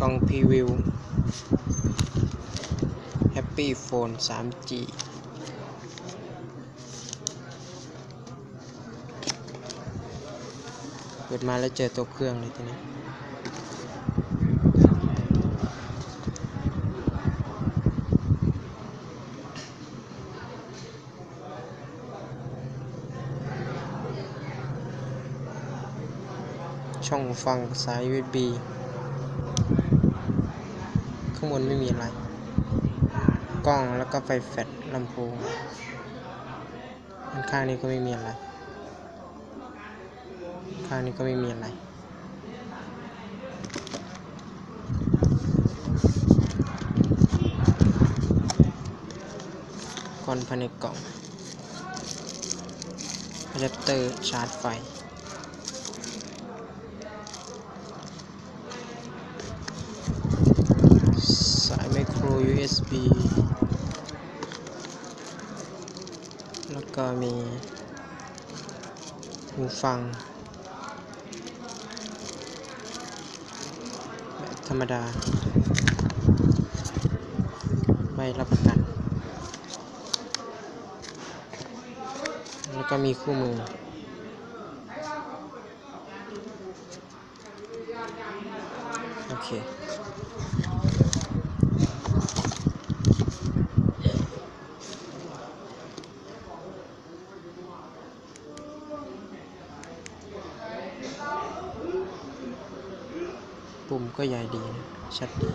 กล้องพรีวิว Happy Phone 3G เปิดมาแล้วเจอตัวเครื่องเลยทีนี้ช่องฟังสาย USB ข้างบนไม่มีอะไร กล้องแล้วก็ไฟแฟลชลำโพงด้านข้างนี้ก็ไม่มีอะไร ข้างนี้ก็ไม่มีอะไร ก่อนภายในกล่องอะแดปเตอร์ชาร์จไฟ USB แล้วก็มีหูฟัง แบบธรรมดา ไม่รับประกัน แล้วก็มีคู่มือโอเค ปุ่มก็ใหญ่ดีนะชัดดี